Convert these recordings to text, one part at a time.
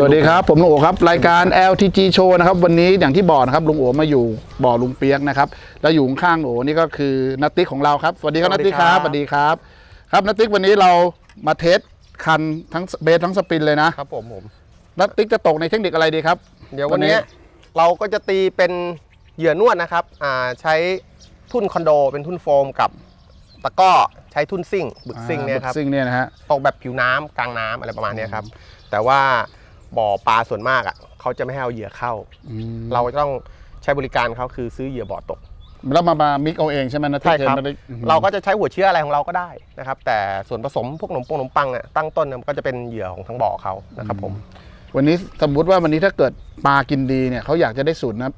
สวัสดีครับ ผมลุงโอครับ รายการ LTG Show นะครับ วันนี้อย่างที่บอกนะครับลุงโอมาอยู่บ่อลุงเปียกนะครับ แล้วอยู่ข้างๆโอนี่ก็คือนัตติกของเราครับ สวัสดีครับสวันัตสดีติกครับครับสวัสดีครับ ครับนัตติกวันนี้เรามาเทสคันทั้งเบสทั้งสปินเลยนะครับผมผมนัตติกจะตกในเทคนิคอะไรดีครับ เดี๋ยววันนี้วันนี้เราก็จะตีเป็นเหยื่อนวดนะครับอ่าใช้ทุ่นคอนโดเป็นทุ่นโฟมกับตะกร้อใช้ทุ่นซิ่งบึกซิ่งเนี่ยครับบึกซิ่งเนี่ยนะฮะตกแบบผิวน้ำกลางน้ำอะไรประมาณเนี้ยครับแต่ว่า บ่อปลาส่วนมากอะเขาจะไม่ให้เอาเหยื่อเข้าอืมเราจะต้องใช้บริการเขาคือซื้อเหยื่อบ่อตกแล้วมามามิกเอาเองใช่ไหมนัตติกใช่ครับเห็นนัตติกอืมเราก็จะใช้หัวเชื้ออะไรของเราก็ได้นะครับ แต่ส่วนผสมพวกขนมปงขนมปังอะตั้งต้นเนี่ยมันก็จะเป็นเหยื่อของทั้งบ่อเขานะครับผม วันนี้สมมุติว่าวันนี้ถ้าเกิดปลากินดีเนี่ยเขาอยากจะได้สูตรนะ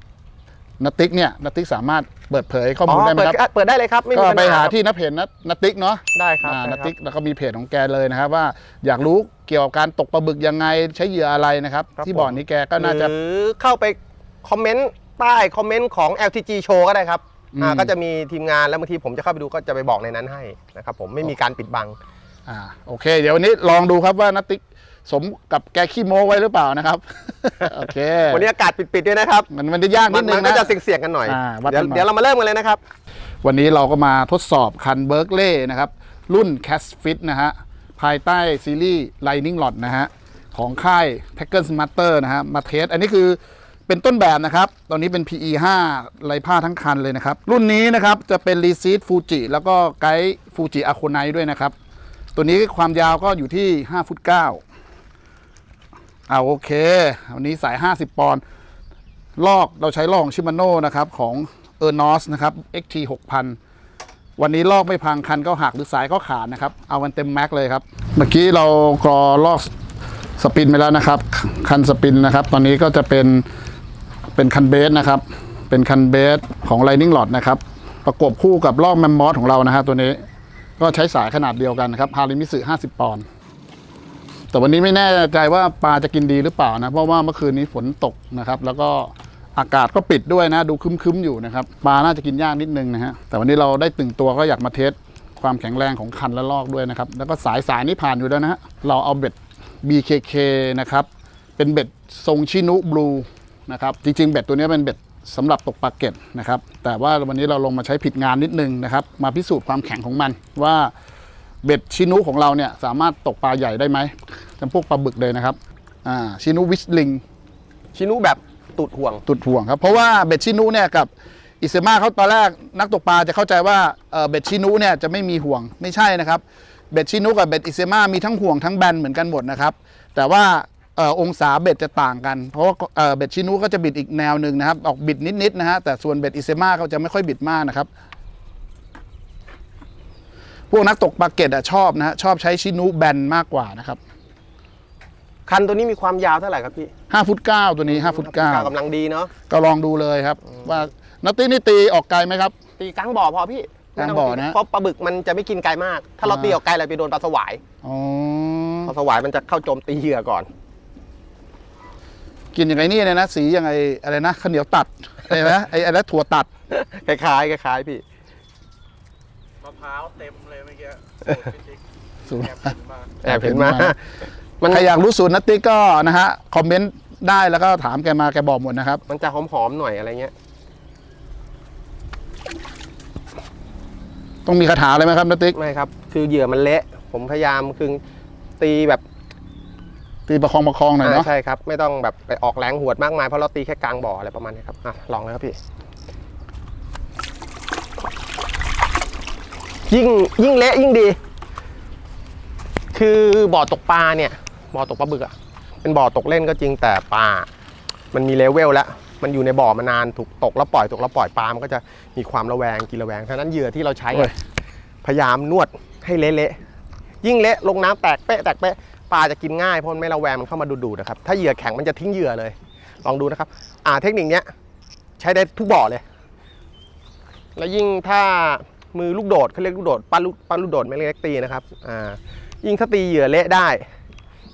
นัตติกเนี่ยนัตติกสามารถเปิดเผยข้อมูลได้ไหมเปิดครับ เปิดได้เลยครับไม่ก็มีปัญไปหาครับที่นับเพจนัทนัตติกเนาะได้ครับอ่าได้นัตครับติกแล้วก็มีเพจของแกเลยนะครับ ว่าอยากรู้เกี่ยวกับการตกปลาบึกยังไงใช้เหยื่ออะไรนะครับ ครับที่บ่อนนี้แกก็น่าจะ หรือเข้าไปคอมเมนต์ใต้คอมเมนต์ของ LTG Show ก็ได้ครับอืม อ่าก็จะมีทีมงานแล้วบางทีผมจะเข้าไปดูก็จะไปบอกในนั้นให้นะครับผมไม่มีการปิดบัง อ่าโอเค เดี๋ยววันนี้ลองดูครับว่านัตติก สมกับแกขี้โม้ไว้หรือเปล่านะครับ โอเควันนี้อากาศปิดๆด้วยนะครับมันมันจะยากนิมัดนนึมังนก็นะจะเสี่ยงๆกันหน่อยอ่าวัดเดี๋ยวกันหน่อย เดี๋ยวเรามาเริ่มกันเลยนะครับ วันนี้เราก็มาทดสอบคันเบิร์กเล่นะครับ รุ่น c a s Fit นะฮะ ภายใต้ซีรีส์ Lightning Rod นะฮะ ของค่าย t a c k e r Smarter นะฮะ มาเทส อันนี้คือเป็นต้นแบบนะครับ ตอนนี้เป็น PE 5ไรผ้าทั้งคันเลยนะครับ รุ่นนี้นะครับ จะเป็น r e c e i t Fuji แล้วก็ไกด์ Fuji a k o n i ด้วยนะครับ ตัวนี้ความยาวก็อยู่ที่ 5 ฟุต 9 เอาโอเค วันนี้สาย 50 ปอนด์ลอกเราใช้ลอกขอชิมาโน่นะครับ ของเออร์นอสนะครับ XT 6000 วันนี้ลอกไม่พังคันก็หักหรือสายก็ขาดนะครับ เอามันเต็มแม็กเลยครับ เมื่อกี้เรากรอลอกสปินไปแล้วนะครับ คันสปินนะครับ ตอนนี้ก็จะเป็นเป็นคันเบสนะครับ เป็นคันเบสของ Lightning Rod นะครับ ประกบคู่กับลอกแมมมอสของเรานะฮะตัวนี้ ก็ใช้สายขนาดเดียวกันนะครับฮาริมิสึ50 ปอนด์ แต่วันนี้ไม่แน่ใจว่าปลาจะกินดีหรือเปล่านะ เพราะว่าเมื่อคืนนี้ฝนตกนะครับ แล้วก็อากาศก็ปิดด้วยนะ ดูคึ้มๆอยู่นะครับ ปลาน่าจะกินยากนิดนึงนะฮะ แต่วันนี้เราได้ตึงตัวก็อยากมาเทสความแข็งแรงของคันและลอกด้วยนะครับ แล้วก็สายสายนี้ผ่านอยู่แล้วนะฮะ เราเอาเบ็ด BKK นะครับ เป็นเบ็ดทรงชินุบลูนะครับ จริงๆ เบ็ดตัวนี้เป็นเบ็ดสำหรับตกปลาเก็ตนะครับ แต่ว่าวันนี้เราลงมาใช้ผิดงานนิดนึงนะครับ มาพิสูจน์ความแข็งของมันว่า เบ็ดชินุของเราเนี่ยสามารถตกปลาใหญ่ได้ไหมจำพวกปลาบึกเลยนะครับอ่าชินุวิสลิงชินุแบบตูดห่วง ตุดห่วงครับ เพราะว่าเบ็ดชินุเนี่ยกับอิเซมาเขาตอนแรกนักตกปลาจะเข้าใจว่าเอ่อเบ็ดชินุเนี่ยจะไม่มีห่วงไม่ใช่นะครับเบ็ดชินุกับเบ็ดอิเซมามีทั้งห่วงทั้งแบนเหมือนกันหมดนะครับ แต่ว่าเอ่อองศาเบ็ดจะต่างกัน เพราะว่าเอ่อเบ็ดชินุก็จะบิดอีกแนวหนึ่งนะครับ ออกบิดนิดๆนะฮะแต่ส่วนเบ็ดอิเซมาเขาจะไม่ค่อยบิดมากนะครับ พวกนักตกปลาเก็ตอะชอบนะฮะชอบใช้ชินุแบนมากกว่านะครับคันตัวนี้มีความยาวเท่าไหร่ครับพี่5ฟุต9ตัวนี้5ฟุตกำลังดีเนาะ9ก็ลองดูเลยครับ ว่านัตตี้นี่ตีออกไกลไหมครับ ตีกลางบ่อพอพี่กลางบ่อนะเพราะปลาบึกมันจะไม่กินไกลมาก ถ้าเราอ่าตีออกไกลเราไปโดนปลาสวายอ๋อปลาสวายมันจะเข้าโจมตีเหยื่อก่อน กินอย่างไงนี่เลยนะ สีอย่างไงอะไรนะข้าวเหนียวตัดอะไรนะไอ้อะไรถั่วตัดคล้ายๆคล้ายๆพี่มะพร้าวเต็มเลยเมื่อกี้ สูตร แอบเห็นมา แอบเห็นมาเห็นมา มันใครอยากรู้สูตรนัตตี้ก็นะฮะคอมเมนต์ได้แล้วก็ถามแกมาแกบอกหมดนะครับ มันจะหอมๆหน่อยอะไรเงี้ย ต้องมีคาถาอะไรไหมครับนัตตี้ไม่ครับ คือเหยื่อมันเละ ผมพยายามคือตีแบบตีประคองประคองหน่อยเนาะใช่ครับ ไม่ต้องแบบไปออกแรงหวดมากมายเพราะเราตีแค่กลางบ่ออะไรประมาณนี้ครับอะลองเลยครับพี่ ยิ่งยิ่งเละยิ่งดี คือบ่อตกปลาเนี่ยบ่อตกปลาบึกอะเป็นบ่อตกเล่นก็จริงแต่ปลา มันมีเลเวลแล้ว มันอยู่ในบ่อมานานถูกตกแล้วปล่อยตกแล้วปล่อยปลา มันก็จะมีความระแวงกินระแวงฉะนั้นเหยื่อที่เราใช้อะโอ้ยพยายามนวดให้เละๆยิ่งเละลงน้ำแตกเป๊ะแตกเป๊ะปลาจะกินง่ายเพราะมันไม่ระแวงมันเข้ามาดูดๆนะครับถ้าเหยื่อแข็งมันจะทิ้งเหยื่อเลย ลองดูนะครับ อ่าเทคนิคเนี้ยใช้ได้ทุกบ่อเลย แล้วยิ่งถ้า มือลูกโดดเขาเรียกลูกโดดปั้นลูกปั้นลูกโดดไม่เล็กตีนะครับอ่ายิ่งถ้าตีเหยื่อเละได้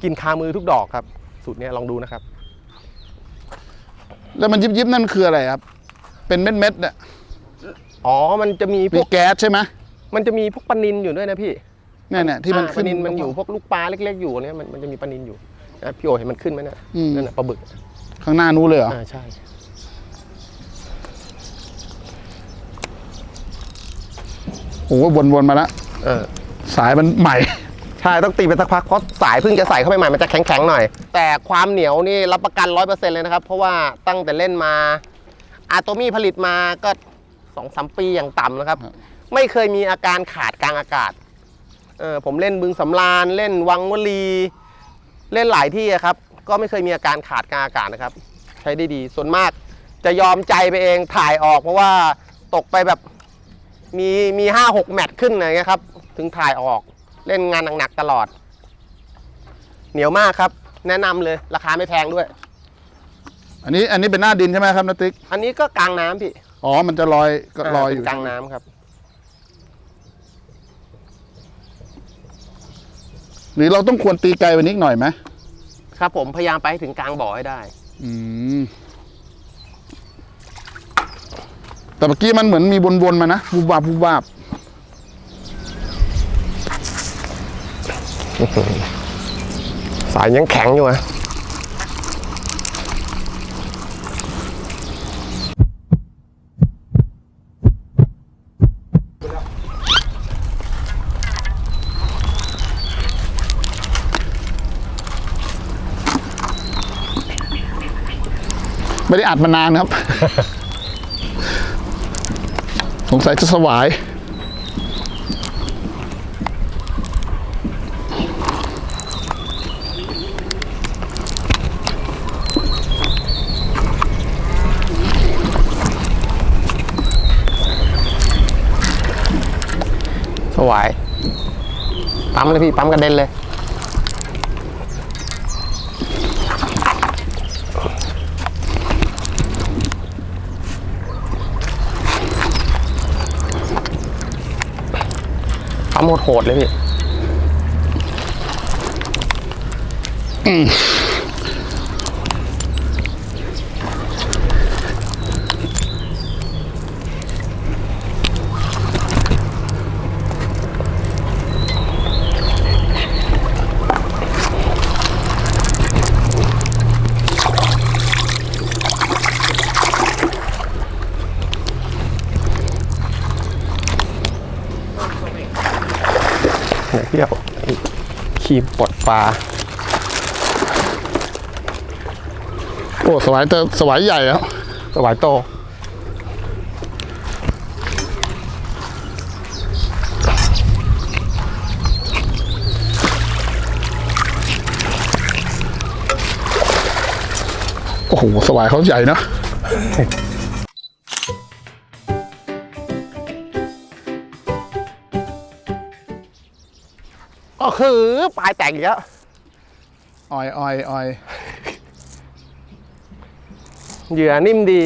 กินคามือทุกดอกครับ สูตรเนี้ยลองดูนะครับ แล้วมันยิบยิบๆนั่นคืออะไรครับ เป็นเม็ดเม็ดๆเนี่ยอ๋อมันจะมีพมีวกแก๊สใช่ไหมมันจะมีพวกปลานินอยู่ด้วยนะพี่เนี่ยเนี่ยที่มันอ่าขึ้น ปลานินมันอยู่พวกลูกปลาเล็ก ๆ อยู่เนี่ยมันมันจะมีปลานินอยู่นะพี่โอเห็นมันขึ้นไหมเนะอืม นั่นน่ะปลาบึกข้างหน้านู้นเลยเหรออ่าใช่ โอ้โหวนๆมาแล้วเออ สายมันใหม่ ใช่ต้องตีไปสักพักเพราะสายเพิ่งจะใส่เข้าไปใหม่มันจะแข็งๆหน่อย แต่ความเหนียวนี่รับประกันร้อยเปอร์เซ็นต์เลยนะครับ เพราะว่าตั้งแต่เล่นมาอาโตมี่ผลิตมาก็สองสามปีอย่างต่ำนะครับครับไม่เคยมีอาการขาดกลางอากาศเออผมเล่นบึงสำราญเล่นวังวลี เล่นหลายที่อะครับ ก็ไม่เคยมีอาการขาดกลางอากาศนะครับ ใช้ได้ดีส่วนมากจะยอมใจไปเองถ่ายออกเพราะว่าตกไปแบบ มีมีห้าหกแมตช์ขึ้นอะไรเงี้ยครับ ถึงถ่ายออกเล่นงานหนักๆตลอด เหนียวมากครับ แนะนำเลยราคาไม่แพงด้วย อันนี้อันนี้เป็นหน้าดินใช่ไหมครับนาติ๊กอันนี้ก็กลางน้ำพี่อ๋อมันจะลอยก็ลอยอยู่เป็นกลางน้ำครับ หรือเราต้องควรตีไกลไปนิดหน่อยไหมครับ ผมพยายามไปให้ถึงกลางบ่อให้ได้ อืม แต่เมื่อกี้มันเหมือนมีวนๆมานะบูบาบบูบาบสายยังแข็งอยู่อะไม่ได้อัดมานานครับ สงสัยจะสวาย สวาย ปั๊มเลยพี่ ปั๊มกระเด็นเลย โหดเลยพี่ ไหนพี่เอาครีมปลดปลาโอ้สวายแต่สวายใหญ่แล้วสวายโตโอ้โหสวายเขาใหญ่เนอะ ก็คือปลายแตกอีกแล้วออยออยออยเหยื่อนิ่มดี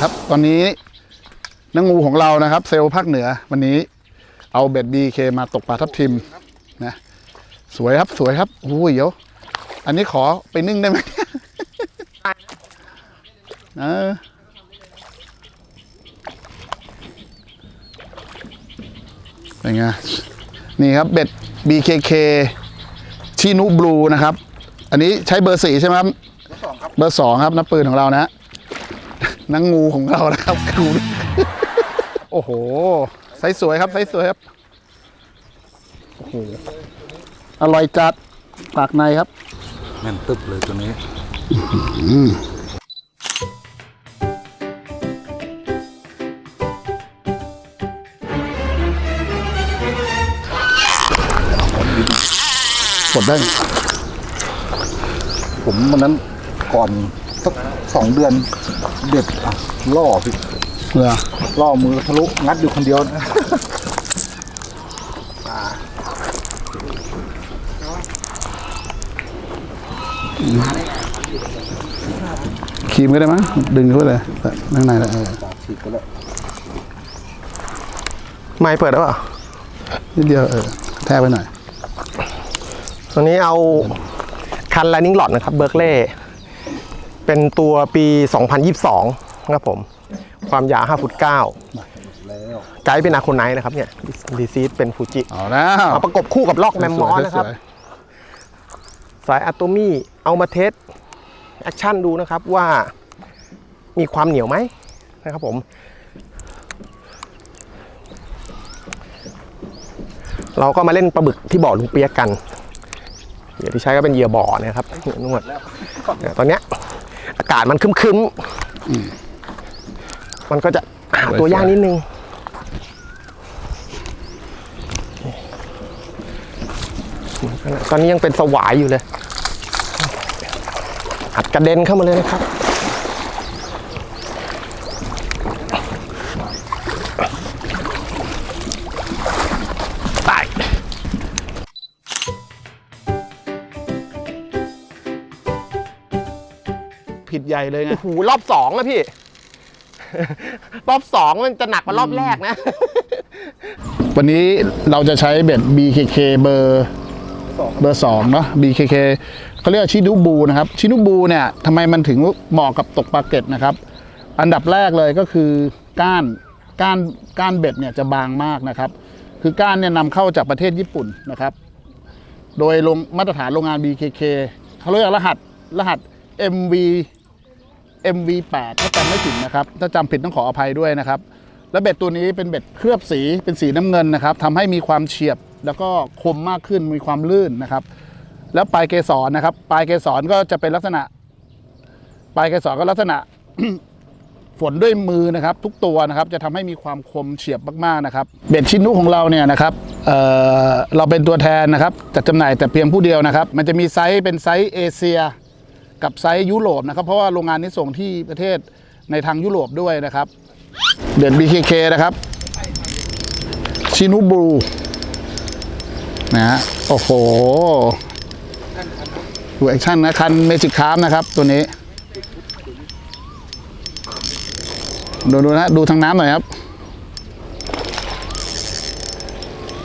ครับตอนนี้นังงูของเรานะครับ เซลล์ภาคเหนือวันนี้ เอาเบ็ดบีเคมาตกปลาทับทิมนะสวยครับสวยครับโอ้ยเดี๋ยวอันนี้ขอไปนึ่งได้ไหมเออเป็นไงนี่ครับเบ็ด BKK ชินุบลูนะครับ อันนี้ใช้เบอร์สี่ใช่ไหมครับ เบอร์สองครับน้ำปืนของเรานะนังงูของเรานะครับงูโอ้โหไซส์สวยครับไซส์สวยครับโอ้โหอร่อยจัดปากในครับแน่นตึบเลยตัวนี้ กดได้ ผมวันนั้นก่อนสักสองเดือนเด็ดอะล่อพี่เหรอล่อมือทะลุงัดอยู่คนเดียวนะครีมก็ได้มั้งดึงเข้าไปเลยข้างในแล้วเออฉีกไปแล้วไม่เปิดแล้วเปล่านิดเดียวเออแทกไปหน่อย ตัวนี้เอาคัน Lightning Rod นะครับเบิร์กเล่เป็นตัวปี 2022 นะครับผม ความยาว5ฟุต9แล้วไกด์เป็นอาโคไนนะครับเนี่ยดีซีดเป็นฟูจิเอาแล้วมาประกบคู่กับลอกแมมมอสนะครับสวยสายอะโตมี่เอามาเทสแอคชั่นดูนะครับว่ามีความเหนียวไหมนะครับผมเราก็มาเล่นปลาบึกที่บ่อลุงเปียกกัน เหยื่อที่ใช้ก็เป็นเหยื่อบ่อนะครับเหยื่อนวดเนี่ยตอนเนี้ยอากาศมันครึ้มๆมันก็จะหาตัวยากนิดนึงตอนนี้ยังเป็นสวายอยู่เลยอัดกระเด็นเข้ามาเลยนะครับ ญ่เลยไง โอ้โหรอบสองนะพี่ รอบสองมันจะหนักกว่ารอบแรกนะ วันนี้เราจะใช้เบ็ด BKK เบอร์เบอร์สองเนาะ BKK เขาเรียกว่าชินุบูนะครับ ชินุบูเนี่ยทำไมมันถึงเหมาะกับตกปลาเก็ตนะครับ อันดับแรกเลยก็คือก้านก้านก้านเบ็ดเนี่ยจะบางมากนะครับ คือก้านเนี่ยนำเข้าจากประเทศญี่ปุ่นนะครับ โดยลงมาตรฐานโรงงาน BKK เขาเรียกรหัสรหัส MV MV8 ถ้าจำไม่ผิดนะครับ ถ้าจำผิดต้องขออภัยด้วยนะครับ และเบ็ดตัวนี้เป็นเบ็ดเคลือบสีเป็นสีน้ำเงินนะครับทำให้มีความเฉียบแล้วก็คมมากขึ้นมีความลื่นนะครับ แล้วปลายเกสรนะครับ ปลายเกสรก็จะเป็นลักษณะ ปลายเกสรก็ลักษณะ ฝนด้วยมือนะครับ ทุกตัวนะครับจะทำให้มีความคมเฉียบมากๆนะครับ เบ็ดชิ้นนุของเราเนี่ยนะครับเอ่อเราเป็นตัวแทนนะครับจัดจำหน่ายแต่เพียงผู้เดียวนะครับ มันจะมีไซส์เป็นไซส์เอเชีย กับไซส์ยุโรปนะครับ เพราะว่าโรงงานนี้ส่งที่ประเทศในทางยุโรปด้วยนะครับ เด่น BKK นะครับชินุบูนะฮะโอ้โหดูแอคชั่นนะคันเมจิกคาร์นะครับ ตัวนี้ ดูดูนะดูทางน้ำหน่อยครับ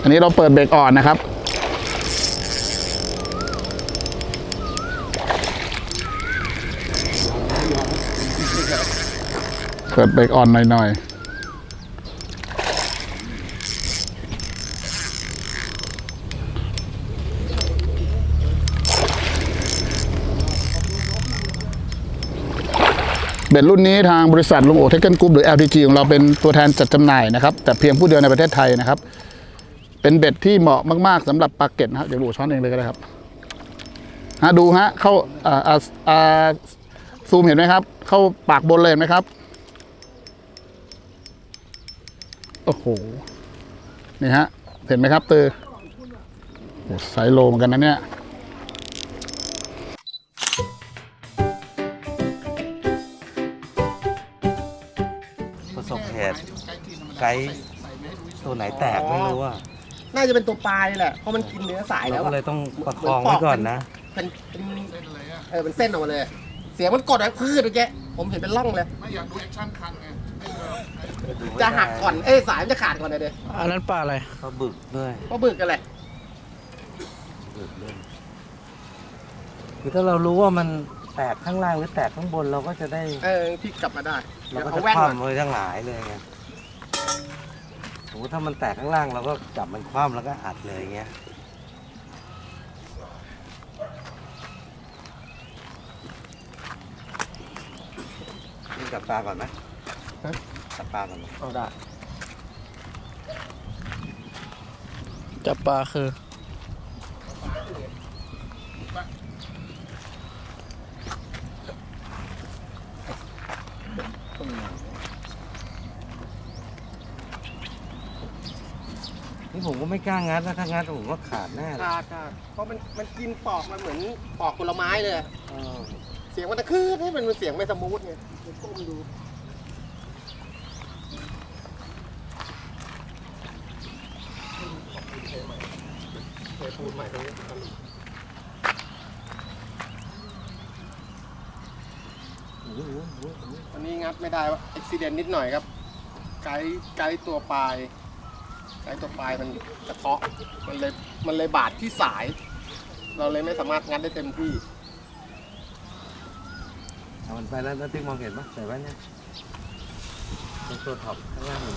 อันนี้เราเปิดเบรกอ่อนนะครับ เปิดเบรกอ่อนหน่อยๆเบ็ดรุ่นนี้ทางบริษัทลุงโอเทคเกิลกรุ๊ปหรือ LTG ของเราเป็นตัวแทนจัดจำหน่ายนะครับ แต่เพียงผู้เดียวในประเทศไทยนะครับ เป็นเบ็ดที่เหมาะมากๆสำหรับปลาเก็ตนะครับเดี๋ยวดูช้อนเองเลยก็ได้ครับฮะดูฮะเข้าอ่าอ่าอ่าซูมเห็นไหมครับ เข้าปากบนเลยเห็นไหมครับ โอ้โห นี่ฮะ เห็นไหมครับตือโอ้ไซส์โลเหมือนกันนะเนี่ยประสบเหตุไกด์ตัวไหนแตกไม่รู้อะน่าจะเป็นตัวปลายแหละ เพราะมันกินเนื้อสายเราแล้วก็อะ เลยต้องประคองไว้ก่อนนะ เป็นเป็นเออเป็นเส้นออกมาเลย เสียงมันกดแบบพืดเมื่อกี้ผมเห็นเป็นร่องเลย ไม่อยากดูแอคชั่นคันไง จะหักก่อน เอ้ยสายมันจะขาดก่อนเลยเด้อันนั้นปลาอะไรเขาบึกด้วยก็บึกกันแหละบึกด้วยคือถ้าเรารู้ว่ามันแตกข้างล่างหรือแตกข้างบนเราก็จะได้ เออพลิกกลับมาได้เราเดี๋ยวก็เอาจะแว่นคก่อน ว่ำเลยทั้งหลายเลยไงสมมติถ้ามันแตกข้างล่างเราก็จับมันคว่ำแล้วก็อัดเลยอย่างเงี้ยนี่จับปลาก่อนไหม จับปลาก่อนไหมเอาได้จับปลาคือ นี่ผมก็ไม่กล้างัดนะถ้างัดผมก็ขาดแน่เลยขาดขาดเพราะมันมันกินปอกมันเหมือนปอกผลไม้เลย เออเสียงมันตะคือให้มันเสียงไม่สมูทไงก้มดู อันนี้งัด ไม่ได้ว่าอุบิเหตุนิดหน่อยครับ ไกด์ไกด์ตัวปลาย ไกด์ตัวปลายมันกระเทาะมันเลยมันเลยบาดที่สาย เราเลยไม่สามารถงัดได้เต็มที่เอามันไปแล้วน้าติ๊กมองเห็นปะใส่แว่นเนี่ยตรงตัวท็อปข้างล่างหนึ่ง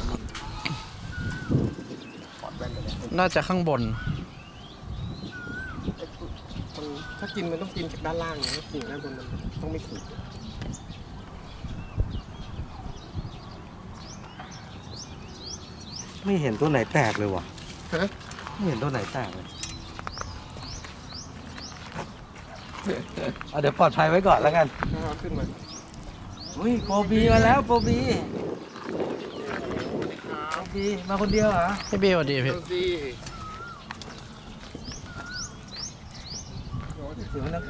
ถอดแว่นไปเลยน่าจะข้างบน มันถ้ากินมันต้องกินจากด้านล่างไงไม่กินด้านบนมันต้องไม่ขูด ไม่เห็นตัวไหนแตกเลยว่ะฮะไม่เห็นตัวไหนแตกเลยเอาเดี๋ยวปลอดภัยไว้ก่อนแล้วกันเอาขึ้นมาอุ้ยโปรบีมาแล้วโปรบีโปรบีมาคนเดียวเหรอพี่บีสวัสดีพี่ดูสิเดี๋ยวมันต้อง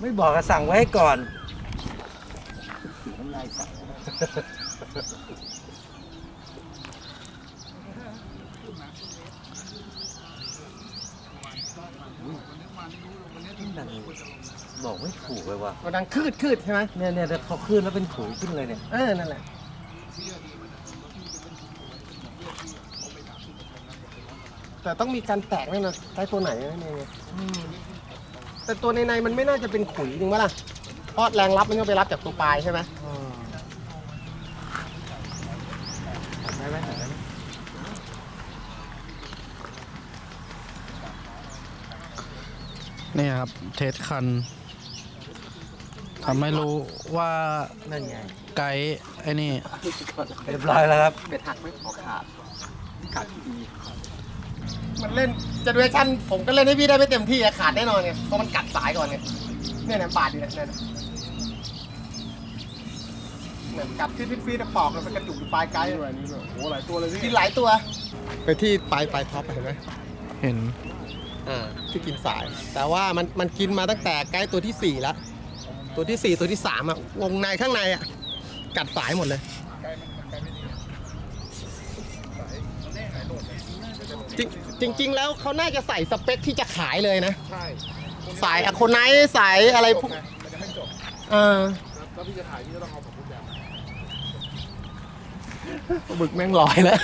ไม่บอกก็สั่งไว้ให้ก่อน น้ำลายสั่งบอกไม่ถูกเลยว่ะมันดังคืดคืดใช่ไหมเนี่ยเนี่ยแต่พอขึ้นแล้วเป็นขุยขึ้นเลยเนี่ย เออ นั่นแหละ แต่ต้องมีการแตกแน่นอนใช้ตัวไหนนั่นเองไงแต่ตัวในในๆมันไม่น่าจะเป็นขุยจริงปะล่ะเพราะแรงรับมันก็ไปรับจากตัวปลายใช่ไหมได้ไหมได้ไหม นี่ครับ เทสคันทำให้รู้ว่านั่นไงไกด์ไอ้นี่เรียบร้อยแล้วครับเบ็ดหักไม่ขอขาดขาดดีมันเล่นจะดูชั่นผมก็เล่นให้พี่ได้ไม่เต็มที่อะขาดแน่นอนไงเพราะมันกัดสายก่อนไงเนี่ยเนี่ยบาดอยู่เนี่ยเนี่ยเหมือนกัดฟีดฟีดๆปอกแล้วมันกระจุกอยู่ปลายไกด์ด้วยนี่โอ้หลายตัวเลยพี่กินหลายตัว ไปที่ปลายปลายท็อปเห็นไหมเห็น อ่าที่กินสาย แต่ว่ามันมันกินมาตั้งแต่ไกด์ตัวที่สี่แล้วตัวที่สี่ตัวที่สามอะวงในข้างในอะกัดสายหมดเลย จริงจริง ๆ แล้วเขาน่าจะใส่สเปคที่จะขายเลยนะ ใช่สายอะโคนไนท์สายอะไรพวกเออแล้วพี่จะถ่ายพี่ก็ต้องเอาผมแบบ บึกแม่งลอยแล้ว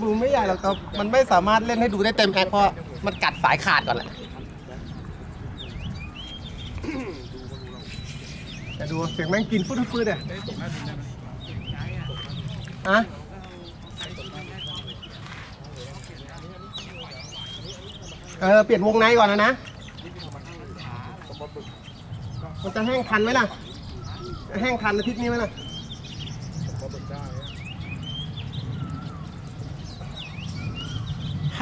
บึกไม่ใหญ่หรอกครับ มันไม่สามารถเล่นให้ดูได้เต็มแอคเพราะมันกัดสายขาดก่อนแหละจะดูเสียงแม่งกินฟุดฟุดๆเลยอะเออ เปลี่ยนวงในก่อนนะนะ มันจะแห้งทันไหมล่ะ แห้งทันอาทิตย์นี้ไหมล่ะ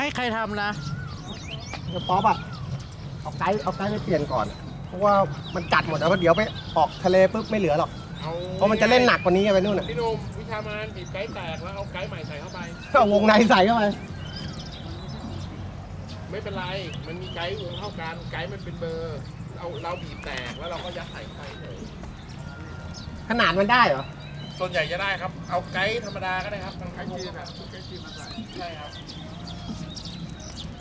ให้ใครทำนะ เดี๋ยวป๊อปอะเอาไกด์เอาไกด์ไปเปลี่ยนก่อน เพราะว่ามันกัดหมดแล้วเดี๋ยวไปออกทะเลปุ๊บไม่เหลือหรอกเพราะมันจะเล่นหนักกว่านี้ไปนู่นอะ พี่หนุ่มวิชามานบีบไกด์แตกแล้วเอาไกด์ใหม่ใส่เข้าไป เอาวงในใส่เข้าไป ไม่เป็นไร มันมีไกด์วงเท่ากัน ไกด์มันเป็นเบอร์เราเราบีบแตกแล้วเราก็ยัดใส่เข้าไปเลย ขนาดมันได้เหรอ ส่วนใหญ่จะได้ครับ เอาไกด์ธรรมดาก็ได้ครับทางไกด์จีนอะไกด์จีนมาใส่ใช่ครับ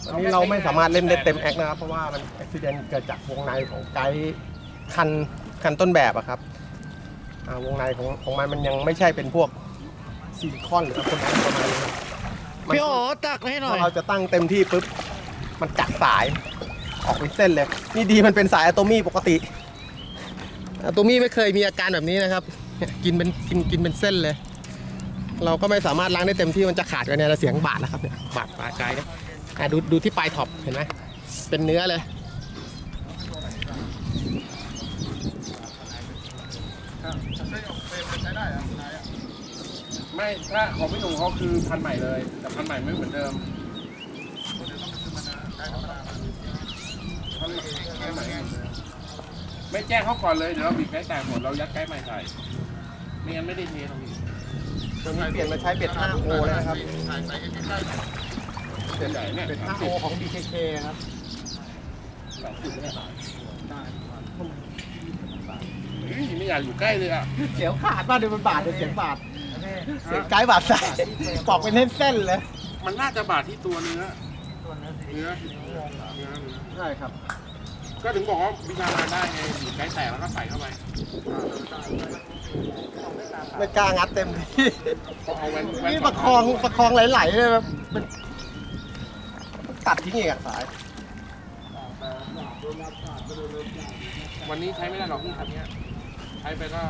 อันนี้เราไม่สามารถเล่นได้เต็มแอคนะครับ เพราะว่ามันอุบิเหตุเกิดจากวงในของไกด์คันคันต้นแบบอะครับอ่าวงในของของมันมันยังไม่ใช่เป็นพวกซิลิคอนหรือคนนั้นประมาณนี้ครับมันพี่โอตักให้หน่พออยเราจะตั้งเต็มที่ปุ๊บ มันจักสายออกเป็นเส้นเลย นี่ดีมันเป็นสายอะโตมี่ปกติอะโตมี่ไม่เคยมีอาการแบบนี้นะครับเนี่ยกินเป็นกินกินเป็นเส้นเลย เราก็ไม่สามารถล้างได้เต็มที่มันจะขาดกันเนี่ยแล้วเสียงบาดนะครับเนี่ยบาดปลายกายเนี่ย อะดูดูที่ปลายท็อปเห็นไหมเป็นเนื้อเลยไม่ถ้าของพี่หนุ่มเขาคือพันใหม่เลย แต่พันใหม่ไม่เหมือนเดิมพันใหม่ไม่เหมือนเดิมไม่แจ้งเขาก่อนเลยเดี๋ยวเราบีบไกด์แตกหมดเรายัดไกด์ใหม่ใส่ไม่งั้นไม่ได้เทตรงนี้ตัวนี้เปลี่ยนมาใช้เบ็ด 5O แล้วนะครับ เป็นใหญ่เนี่ยเบ็ด 5O ของ BKK ครับเฮ้ยไม่อยากอยู่ใกล้เลยอะเสียวขาดป่ะเดี๋ยวมันบาดเดี๋ยวเสียงบาดเสียงไกด์บาดใส่ปอกเป็นเส้นๆเลย มันน่าจะบาดที่ตัวเนื้อเนื้อเนื้อใช่ครับ ก็ถึงบอกว่าวิชามานได้ไงบีบไกด์แตกแล้วก็ใส่เข้าไปไม่กล้างัดเต็มที่พอเอาแว่นแว่นนี่ประคองประคองไหลๆเลยแบบมัน ตัดทิ้งอีกอะสาย วันนี้ใช้ไม่ได้หรอกพี่คันเนี้ยใช้ไปก็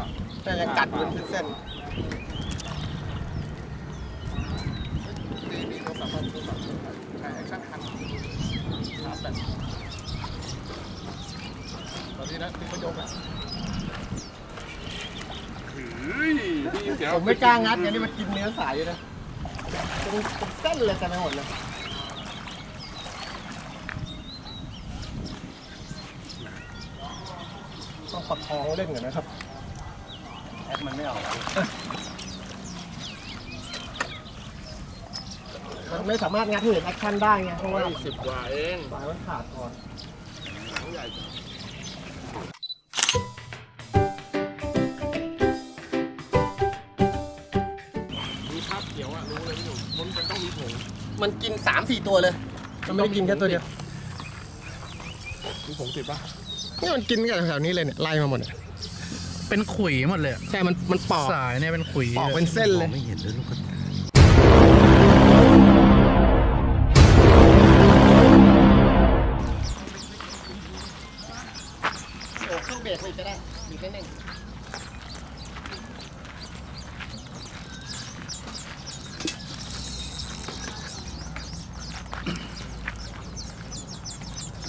แต่ยังกัดอยู่เป็นเส้นสามารถทดสอบได้แอคชั่นคันชาร์จแบตตอนนี้นะที่เขายกอะเฮ้ยพี่เดี๋ยวผมไม่กล้างัดไงนี่มันกินเนื้อสายอยู่นะเป็นเป็นเส้นเลยกันไปหมดเลยต้องประคอง เล่นกันนะครับแอดมันไม่ออกมันไม่สามารถงัดให้เห็นแอคชั่นได้ไงเพราะว่าสิบกว่าเองสายมันขาดก่อนมีภาพเขียวอะรู้เลยพี่หนุ่มมันมันต้องมีผงมันกินสามสี่ตัวเลย มันไม่ได้กินแค่ตัวเดียวมีผงติดปะนี่มันกินกันแถวๆนี้เลยเนี่ยไล่มาหมดเนี่ย เป็นขุยหมดเลยอะใช่มันมันปอกสายเนี่ยเป็นขุยปอกเป็นเส้นเลย ไม่เห็นด้วยลูกกระตาโอ้เครื่องเบรกมันจะได้มีแค่หนึ่ง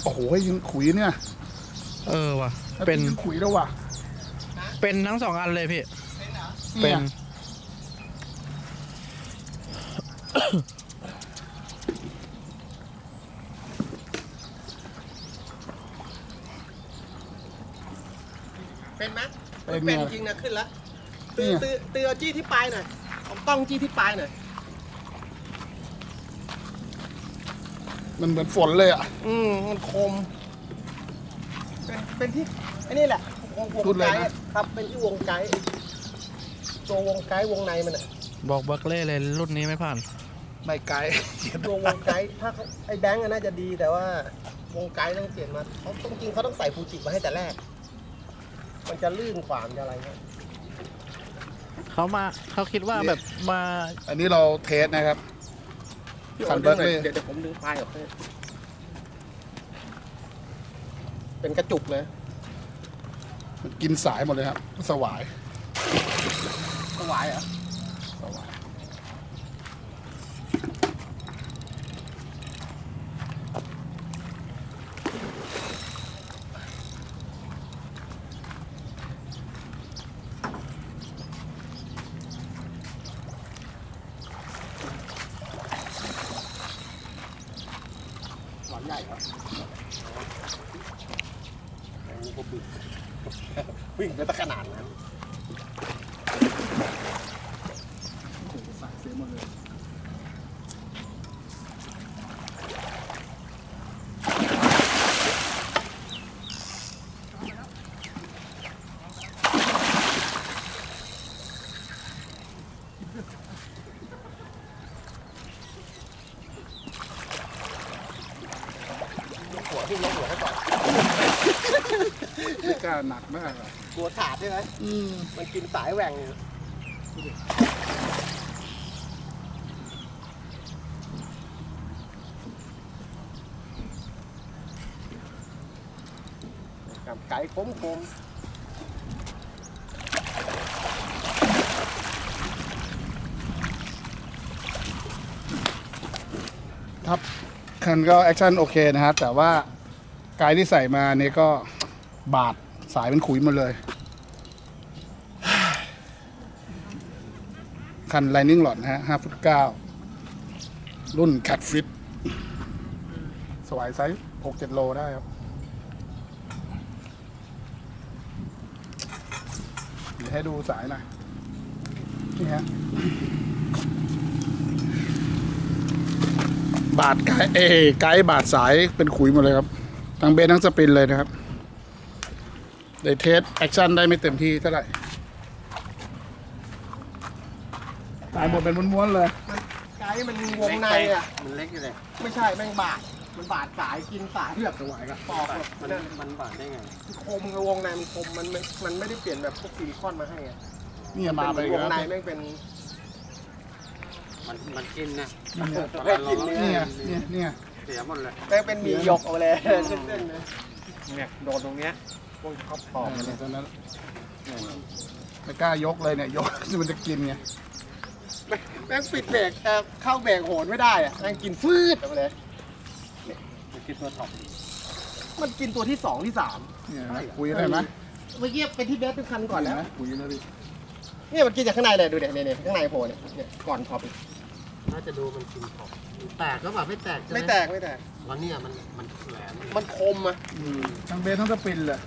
โอ้โหยิงขุยเนี่ยเออว่ะ เป็น ยิงขุยแล้วว่ะ เป็นทั้งสองอันเลยพี่ เป็เป็น น เป็นไหมเป็นเป็นไงจริงนะขึ้นแล้วตือเนี่ย ตือตือเอาจี้ที่ปลายหน่อยเอาต้องจี้ที่ปลายหน่อยมันเหมือนฝนเลยอะ อืมมันคม เป็นเป็นที่ไอ้นี่แหละ วงวงพูดเลยไกด์นะครับเป็นที่วงไกด์ตัววงไกด์วงในมันอะบอกเบิร์กเล่เลยรุ่นนี้ไม่ผ่าน ไม่ไกลตัววงไกด์ถ้าเขาไอ้แบงก์อะน่าจะดีแต่ว่าวงไกด์ต้องเปลี่ยนมาเขาต้องจริงเขาต้องใส่ฟูจิมาให้แต่แรก มันจะลื่นขวามนจะอะไรเงี้ยเขามาเขาคิดว่าแบบมาอันนี้เราเทสนะครับคันเบิร์กเล่เดี๋ยวเดี๋ยวผมดึงปลายออกให้เป็นกระจุกเลยมัน กินสายหมดเลยครับ สวาย สวายเหรอ สวาย หวานใหญ่ครับโอ้โหบึก วิ่งไปตั้งขนาดนั้นสายเสียหมดเลยหัวที่ยกหัวให้ก่อน ไม่กล้าหนักมากอะ กลัวขาดใช่ไหมอืมมันกินสายแหว่งอยู่กับไก่คมคมครับคันก็แอคชั่นโอเคนะครับแต่ว่าไกด์ที่ใส่มาเนี่ยก็บาด สายเป็นขุยหมาเลย คัน Lightning Rod นะฮะ5ฟุต9รุ่น Cat Fit สวายไซส์6 7โลได้ครับเดี๋ยวให้ดูสายหน่อยนี่ฮะบาดไกด์เอไกด์บาดสายเป็นขุยหมดเลยครับทั้งเบนทั้งสปินเลยนะครับ ได้เทสแอคชั่นได้ไม่เต็มที่เท่าไหร่สายหมดเป็นม้วนๆเลยไก่มันวงในอะ มันเล็กอยู่เลย ไม่ใช่แม่งบาด มันบาดสายกินสายที่แบบสวายกับปอกแบบมันนั่นมันบาดได้ไงคมกับวงในมันคมมันไม่มันไม่ได้เปลี่ยนแบบพวกซิลิคอนมาให้อะนี่มาไปเป็นอีกวงแล้วในแม่งเป็น มันมันกินนะเนี่ยตอนแรกเราเนี่ยเนี่ยเนี่ยเสียหมดเลยแม่งเป็นหมีหยกเอาเลยเส้นๆเลยเนี่ยโดนตรงเนี้ย พวกเขาปอกเนี่ยตอนนั้นไม่กล้ายกเลยเนี่ยยก มันจะกินไงแม่งปิดเบรกเอ่อเข้าเบรกโหนไม่ได้อะแม่งกินฟืดออกมาเลยมันกินตัวท็อปมันกินตัวที่สองที่สามเนี่ยนะคุยได้ไหมเมื่อกี้เป็นที่เบสเป็นคันก่อนแล้วเห็ไหมคุยแล้วดิเนี่ยมันกินจากข้างในเลยดูเนี่ยเนี่ยเนี่ยข้างในโผล่เนี่ยเนี่ยก่อนท็อปอีก น่าจะดูมันกินท็อปแตกก็แบบไม่แตกใช่หไม่แตกไม่แตก วันนี้มันมันแหลมมันคมอะทั้งเบสทั้งสปินเลย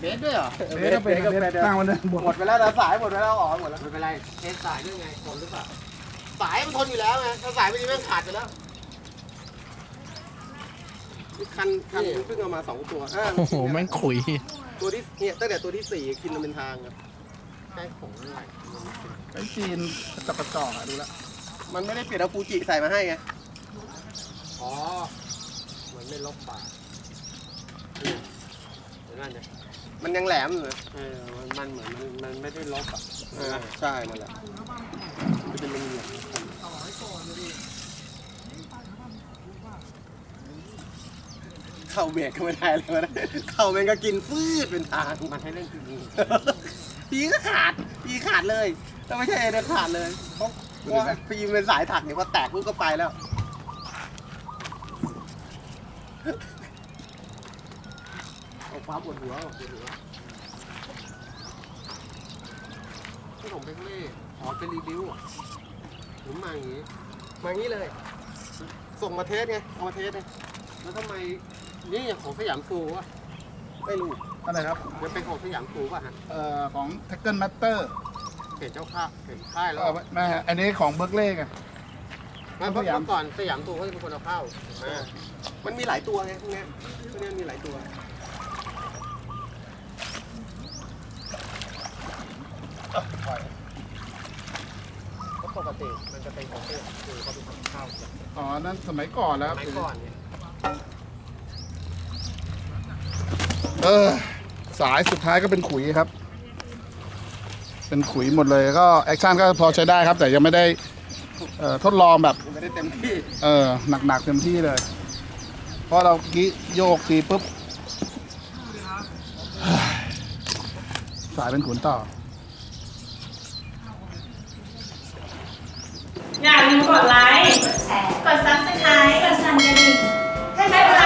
เบสด้วยเหรอเบสก็เป็นเบสตั้งมันเลยบหมดไปแล้วนะสายหมดไปแล้วออกหมดแล้วไม่เป็นไรเทสสายด้วยไงทนหรือเปล่าสายมันทนอยู่แล้วไงถ้าสายไม่ดีแม่งขาดไปแล้วนี่คันคันเพิ่งเอามาสองตัวอ่าโอ้โหแม่งขุยตัวที่เนี่ยตั้งแต่ตัวที่สี่กินมันเป็นทางครับใช้ของอะไรไอ้จีนจับกระจอกอะดูแล้ว มันไม่ได้เปลี่ยนเอาฟูจิใส่มาให้ไง อ๋อ เหมือนไม่ลบปากนี่เห็นไหมเนี่ยมันยังแหลมอยู่เลยเออมันมันเหมือนมันมันไม่ได้ลบอะเออใช่นั่นแหละมันจะเป็นเหลี่ยมเข้าเบรกก็ไม่ได้เลยวะนะเข้าแม่งก็กินฟืดเป็นทางมันให้เล่นจริงพีก็ขาดพีขาดเลยถ้าไม่ใช่เอเดนขาดเลยเพราะ ว่าพีมันเป็นสายถักเนี่ยพอแตกปุ๊บก็ไปแล้ว เอาความปวดหัวปวดหัวที่ผมเป็นเล่อ๋อเป็นรีวิวอะผมมาอย่างงี้ มาอย่างนี้เลย ส่งมาเทสไง เอามาเทสไงแล้วทำไม นี่ของสยามซูวะไม่รู้อะไรครับ มันเป็นของสยามซูป่ะฮะ เอ่อของ t a c k l e Master เห็นเจ้าค่าเห็นค่ายแล้วเออไม่ฮะอันนี้ของเบิร์กเล่ไงไม่เพราะสยาม เมื่อก่อนสยามซูเขาจะเป็นคนเอาเข้าอ่ามันมีหลายตัวไงพวกเนี้ยพวกเนี้ยมีหลายตัวเพราะปกติมันจะเป็นของสยามซูเขาเป็นคนเข้าอ๋อ นั่นสมัยก่อนแล้วสมัยก่อนเนี่ยเออ สายสุดท้ายก็เป็นขุยครับ เป็นขุยหมดเลยก็แอคชั่นก็พอใช้ได้ครับ แต่ยังไม่ได้เอ่อทดลองแบบมันไม่ได้เต็มที่เออหนักๆเต็มที่เลย เพราะเรากี้โยกทีปุ๊บ สายเป็นขุนต่อ อย่าลืมกดไลค์ กดซับสไครต์กดสั่นกระดิ่งให้ใช้เวลา